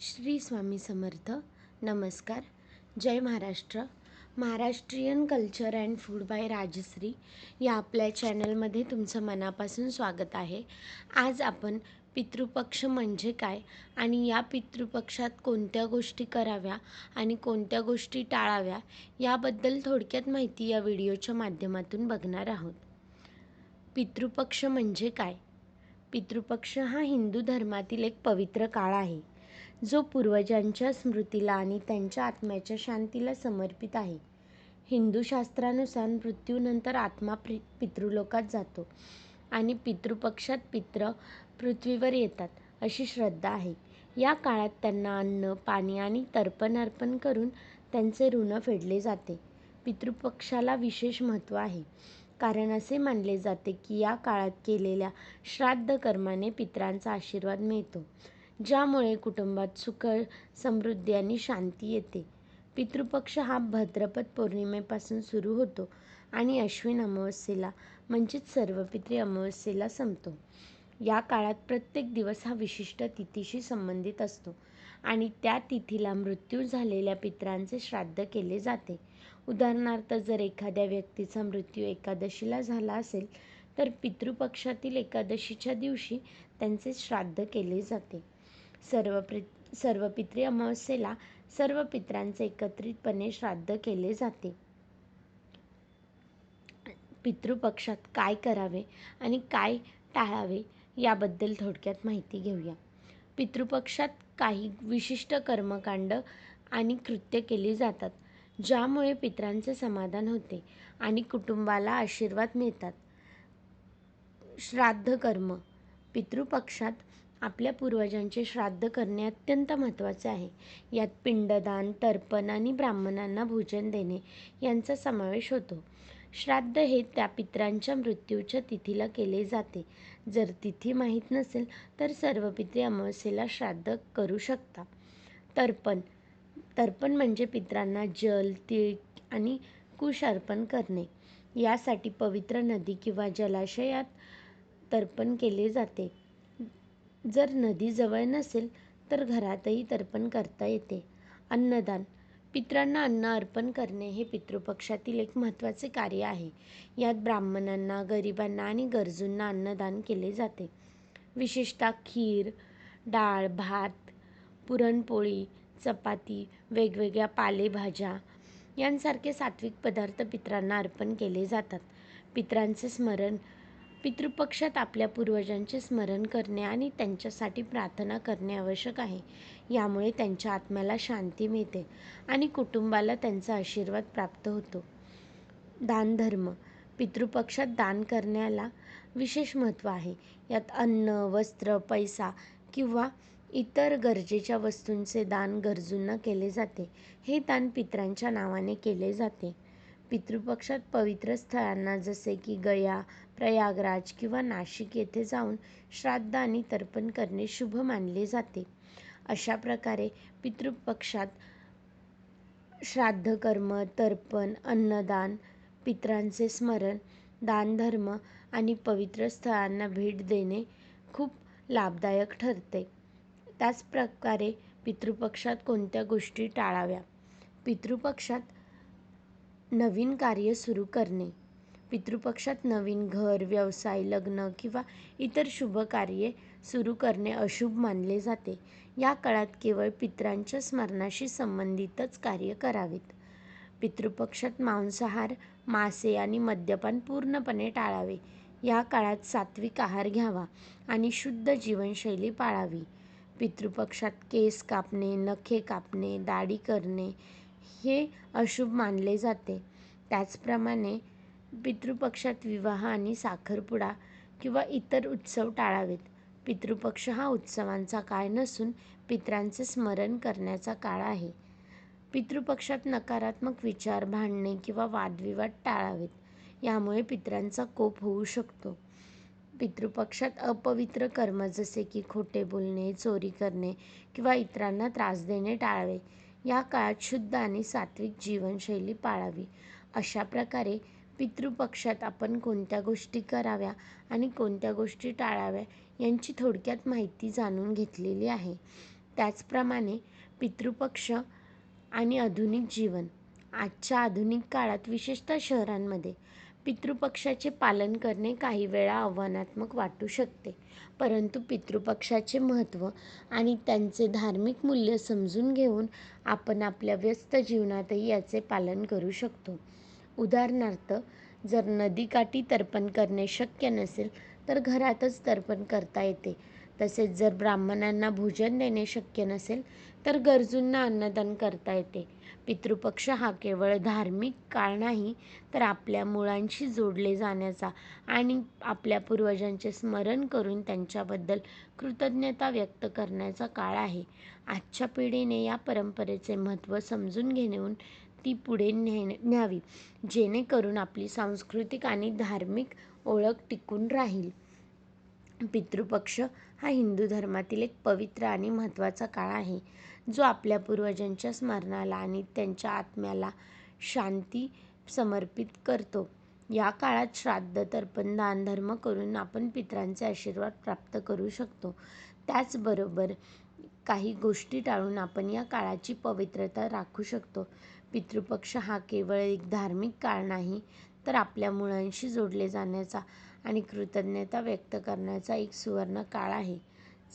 श्री स्वामी समर्थ. नमस्कार. जय Maharashtra. Maharashtrian culture and food by Rajashree या आपल्या चॅनलमध्ये तुमचं मनापासून स्वागत आहे. आज आपण पितृपक्ष म्हणजे काय आणि या पितृपक्षात कोणत्या गोष्टी कराव्या आणि कोणत्या गोष्टी टाळाव्या याबद्दल थोडक्यात माहिती या व्हिडिओच्या माध्यमातून बघणार आहोत. पितृपक्ष म्हणजे काय? पितृपक्ष हा हिंदू धर्मातील एक पवित्र काळ आहे. जो पूर्वजांच्या स्मृतीला आणि त्यांच्या आत्म्याच्या शांतीला समर्पित आहे. हिंदू शास्त्रानुसार मृत्यूनंतर आत्मा पितृलोकात जातो आणि पितृपक्षात पित्र पृथ्वीवर येतात अशी श्रद्धा आहे. या काळात त्यांना अन्न पाणी आणि तर्पण अर्पण करून त्यांचे ऋण फेडले जाते. पितृपक्षाला विशेष महत्त्व आहे. कारण असे मानले जाते की या काळात केलेल्या श्राद्ध कर्माने पित्रांचा आशीर्वाद मिळतो. ज्यामुळे कुटुंबात सुख समृद्धी आणि शांती येते. पितृपक्ष हा भाद्रपद पौर्णिमेपासून सुरू होतो आणि अश्विन अमावस्येला म्हणजेच सर्व पितृ अमावस्येला संपतो. या काळात प्रत्येक दिवस हा विशिष्ट तिथीशी संबंधित असतो आणि त्या तिथीला मृत्यू झालेल्या पित्रांचे श्राद्ध केले जाते. उदाहरणार्थ जर एखाद्या व्यक्तीचा मृत्यू एकादशीला झाला असेल तर पितृपक्षातील एकादशीच्या दिवशी त्यांचे श्राद्ध केले जाते. सर्व प्रि सर्व पित्री अमावस्येला सर्व पित्रांचे एकत्रितपणे श्राद्ध केले जाते. पितृपक्षात काय करावे आणि काय टाळावे याबद्दल थोडक्यात माहिती घेऊया. पितृपक्षात काही विशिष्ट कर्मकांड आणि कृत्य केली जातात ज्यामुळे पित्रांचे समाधान होते आणि कुटुंबाला आशीर्वाद मिळतात. श्राद्ध कर्म पितृपक्षात आपल्या पूर्वजांचे श्राद्ध करणे अत्यंत महत्त्वाचे आहे. यात पिंडदान तर्पण आणि ब्राह्मणांना भोजन देणे यांचा समावेश होतो. श्राद्ध हे त्या पित्रांच्या मृत्यूच्या तिथीला केले जाते. जर तिथी माहीत नसेल तर सर्व पित्रे अमावस्येला श्राद्ध करू शकता तर्पण. तर्पण म्हणजे पित्रांना जल तीळ आणि कुश अर्पण करणे. यासाठी पवित्र नदी किंवा जलाशयात तर्पण केले जाते. जर नदी जवळ नसेल तर घरातही तर्पण करता येते. अन्नदान. पित्रांना अन्न अर्पण करणे हे पितृपक्षातील एक महत्त्वाचे कार्य आहे. यात ब्राह्मणांना गरिबांना आणि गरजूंना अन्नदान केले जाते. विशेषतः खीर डाळ भात पुरणपोळी चपाती वेगवेगळ्या पालेभाज्या यांसारखे सात्विक पदार्थ पित्रांना अर्पण केले जातात. पित्रांचे स्मरण पितृपक्षात आपल्या पूर्वजांचे स्मरण करणे आणि त्यांच्यासाठी प्रार्थना करणे आवश्यक आहे. यामुळे त्यांच्या आत्म्याला शांती मिळते आणि कुटुंबाला त्यांचा आशीर्वाद प्राप्त होतो. दानधर्म पितृपक्षात दान करण्याला विशेष महत्त्व आहे. यात अन्न वस्त्र पैसा किंवा इतर गरजेच्या वस्तूंचे दान गरजूंना केले जाते. हे दान पित्रांच्या नावाने केले जाते. पितृपक्षात पवित्र स्थळांना जसे की गया प्रयागराज किंवा नाशिक येथे जाऊन श्राद्ध आणि तर्पण करणे शुभ मानले जाते. अशा प्रकारे पितृपक्षात श्राद्धकर्म तर्पण अन्नदान पित्रांचे स्मरण दानधर्म आणि पवित्र स्थळांना भेट देणे खूप लाभदायक ठरते. त्याचप्रकारे पितृपक्षात कोणत्या गोष्टी टाळाव्या? पितृपक्षात नवीन कार्य सुरू करणे. पितृपक्षात नवीन घर व्यवसाय लग्न किंवा इतर शुभ कार्ये सुरू करणे अशुभ मानले जाते. या काळात केवळ पित्रांच्या स्मरणाशी संबंधितच कार्य करावेत. पितृपक्षात मांसाहार मासे आणि मद्यपान पूर्णपणे टाळावे. या काळात सात्विक आहार घ्यावा आणि शुद्ध जीवनशैली पाळावी. पितृपक्षात केस कापणे नखे कापणे दाढी करणे हे अशुभ मानले जाते. त्याचप्रमाणे पितृपक्षात विवाह आणि साखरपुडा किंवा इतर उत्सव टाळावेत. पितृपक्ष हा उत्सवांचा काळ नसून पित्रांचे स्मरण करण्याचा काळ आहे. पितृपक्षात नकारात्मक विचार भांडणे किंवा वादविवाद टाळावेत. यामुळे पित्रांचा कोप होऊ शकतो. पितृपक्षात अपवित्र कर्म जसे की खोटे बोलणे चोरी करणे किंवा इतरांना त्रास देणे टाळावे. या काळात शुद्ध आणि सात्विक जीवनशैली पाळावी. अशा प्रकारे पितृपक्षात आपण कोणत्या गोष्टी कराव्या आणि कोणत्या गोष्टी टाळाव्या यांची थोडक्यात माहिती जाणून घेतलेली आहे. त्याचप्रमाणे पितृपक्ष आणि आधुनिक जीवन. आजच्या आधुनिक काळात विशेषतः शहरांमध्ये पितृपक्षाचे पालन करणे काही वेळा आव्हानात्मक वाटू शकते. परंतु पितृपक्षाचे महत्त्व आणि त्यांचे धार्मिक मूल्य समजून घेऊन आपण आपल्या व्यस्त जीवनातही याचे पालन करू शकतो. उदाहरणार्थ जर नदीकाठी तर्पण करणे शक्य नसेल तर घरातच तर्पण करता येते. तसेच जर ब्राह्मणांना भोजन देणे शक्य नसेल तर गरजूंना अन्नदान करता येते. पितृपक्ष हा केवळ धार्मिक काळ नाही तर आपल्या मुळांशी जोडले जाण्याचा आणि आपल्या पूर्वजांचे स्मरण करून त्यांच्याबद्दल कृतज्ञता व्यक्त करण्याचा काळ आहे. आजच्या पिढीने या परंपरेचे महत्त्व समजून घेऊन ती पुढे ने न्यावी जेणेकरून आपली सांस्कृतिक आणि धार्मिक ओळख टिकून राहील. पितृपक्ष हा हिंदू धर्मातील एक पवित्र आणि महत्त्वाचा काळ आहे जो आपल्या पूर्वजांच्या स्मरणाला आणि त्यांच्या आत्म्याला शांती समर्पित करतो. या काळात श्राद्ध तर्पण दान धर्म करून आपण पितरांचे आशीर्वाद प्राप्त करू शकतो. त्याचबरोबर काही गोष्टी टाळून आपण या काळाची पवित्रता राखू शकतो. पितृपक्ष हा केवळ एक धार्मिक काळ नाही तर आपल्या मुळांशी जोडले जाण्याचा आणि कृतज्ञता व्यक्त करण्याचा एक सुवर्ण काळ आहे.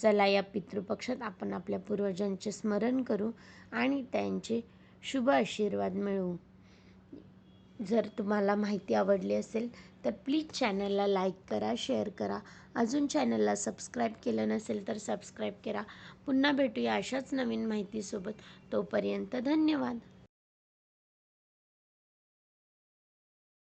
चला या पितृपक्षात आपण आपल्या पूर्वजांचे स्मरण करू आणि त्यांचे शुभ आशीर्वाद मिळवू. जर तुम्हाला माहिती आवडली असेल तर प्लीज चॅनलला लाईक करा शेअर करा. अजून चॅनलला सबस्क्राईब केलं नसेल तर सबस्क्राईब करा. पुन्हा भेटूया अशाच नवीन माहितीसोबत. तोपर्यंत धन्यवाद.